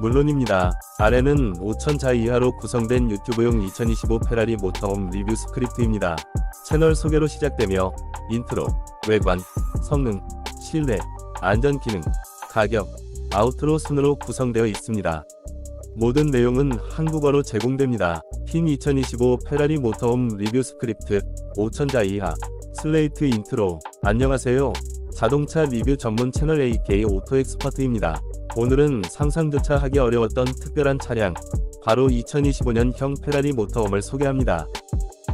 물론입니다. 아래는 5,000자 이하로 구성된 유튜브용 2025 페라리 모터홈 리뷰 스크립트입니다. 채널 소개로 시작되며 인트로, 외관, 성능, 실내, 안전 기능, 가격, 아우트로 순으로 구성되어 있습니다. 모든 내용은 한국어로 제공됩니다. 흰 2025 페라리 모터홈 리뷰 스크립트 5,000자 이하 슬레이트 인트로 안녕하세요. 자동차 리뷰 전문 채널 AK 오토 엑스퍼트입니다. 오늘은 상상조차 하기 어려웠던 특별한 차량 바로 2025년형 페라리 모터홈을 소개합니다.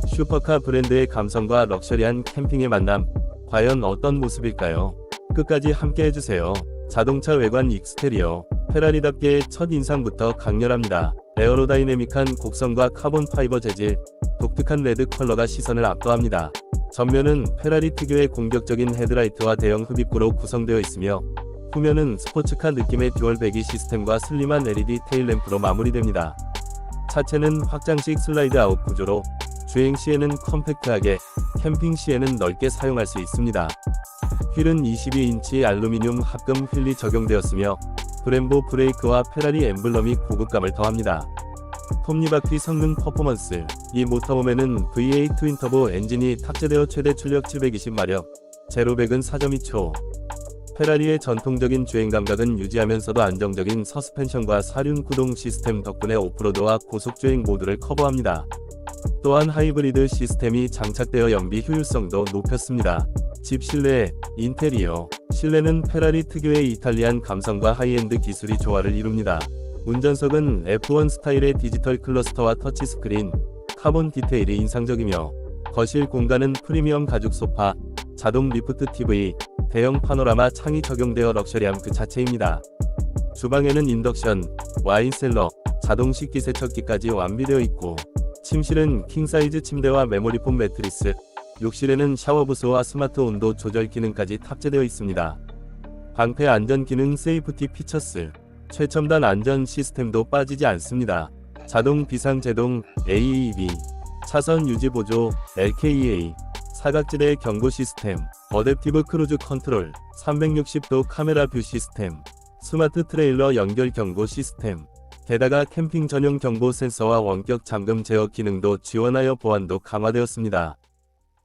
슈퍼카 브랜드의 감성과 럭셔리한 캠핑의 만남 과연 어떤 모습일까요? 끝까지 함께 해주세요. 자동차 외관 익스테리어 페라리답게 첫 인상부터 강렬합니다. 에어로다이내믹한 곡선과 카본 파이버 재질, 독특한 레드 컬러가 시선을 압도합니다. 전면은 페라리 특유의 공격적인 헤드라이트와 대형 흡입구로 구성되어 있으며 후면은 스포츠카 느낌의 듀얼 배기 시스템과 슬림한 LED 테일램프로 마무리됩니다. 차체는 확장식 슬라이드 아웃 구조로 주행 시에는 컴팩트하게, 캠핑 시에는 넓게 사용할 수 있습니다. 휠은 22인치 알루미늄 합금 휠이 적용되었으며 브렘보 브레이크와 페라리 엠블럼이 고급감을 더합니다. 톱니바퀴 성능 퍼포먼스 이 모터홈에는 V8 트윈터보 엔진이 탑재되어 최대 출력 720마력, 제로백은 4.2초. 페라리의 전통적인 주행 감각은 유지하면서도 안정적인 서스펜션과 사륜 구동 시스템 덕분에 오프로드와 고속주행 모두를 커버합니다. 또한 하이브리드 시스템이 장착되어 연비 효율성도 높였습니다. 집 실내, 인테리어, 실내는 페라리 특유의 이탈리안 감성과 하이엔드 기술이 조화를 이룹니다. 운전석은 F1 스타일의 디지털 클러스터와 터치스크린, 카본 디테일이 인상적이며 거실 공간은 프리미엄 가죽 소파, 자동 리프트 TV, 대형 파노라마 창이 적용되어 럭셔리함 그 자체입니다. 주방에는 인덕션, 와인셀러, 자동 식기 세척기까지 완비되어 있고 침실은 킹사이즈 침대와 메모리폼 매트리스, 욕실에는 샤워 부스와 스마트 온도 조절 기능까지 탑재되어 있습니다. 방패 안전 기능 세이프티 피처스, 최첨단 안전 시스템도 빠지지 않습니다. 자동 비상 제동 AEB, 차선 유지 보조 LKEA, 사각지대 경고 시스템, 어댑티브 크루즈 컨트롤, 360도 카메라 뷰 시스템, 스마트 트레일러 연결 경고 시스템, 게다가 캠핑 전용 경보 센서와 원격 잠금 제어 기능도 지원하여 보안도 강화되었습니다.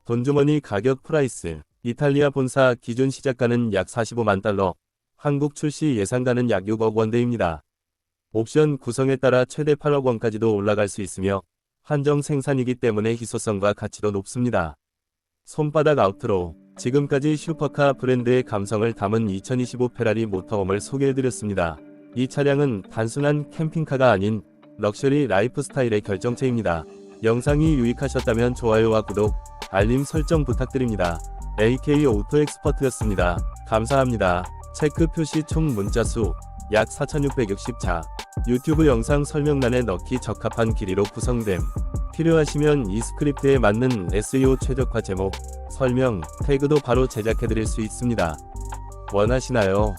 돈주머니 가격 프라이스 이탈리아 본사 기준 시작가는 약 45만 달러, 한국 출시 예상가는 약 6억 원대입니다. 옵션 구성에 따라 최대 8억 원까지도 올라갈 수 있으며 한정 생산이기 때문에 희소성과 가치도 높습니다. 손바닥 아우트로 지금까지 슈퍼카 브랜드의 감성을 담은 2025 페라리 모터홈을 소개해드렸습니다. 이 차량은 단순한 캠핑카가 아닌 럭셔리 라이프 스타일의 결정체입니다. 영상이 유익하셨다면 좋아요와 구독, 알림 설정 부탁드립니다. AK 오토 엑스퍼트였습니다. 감사합니다. 체크 표시 총 문자 수 약 4660자. 유튜브 영상 설명란에 넣기 적합한 길이로 구성됨. 필요하시면 이 스크립트에 맞는 SEO 최적화 제목, 설명, 태그도 바로 제작해드릴 수 있습니다. 원하시나요?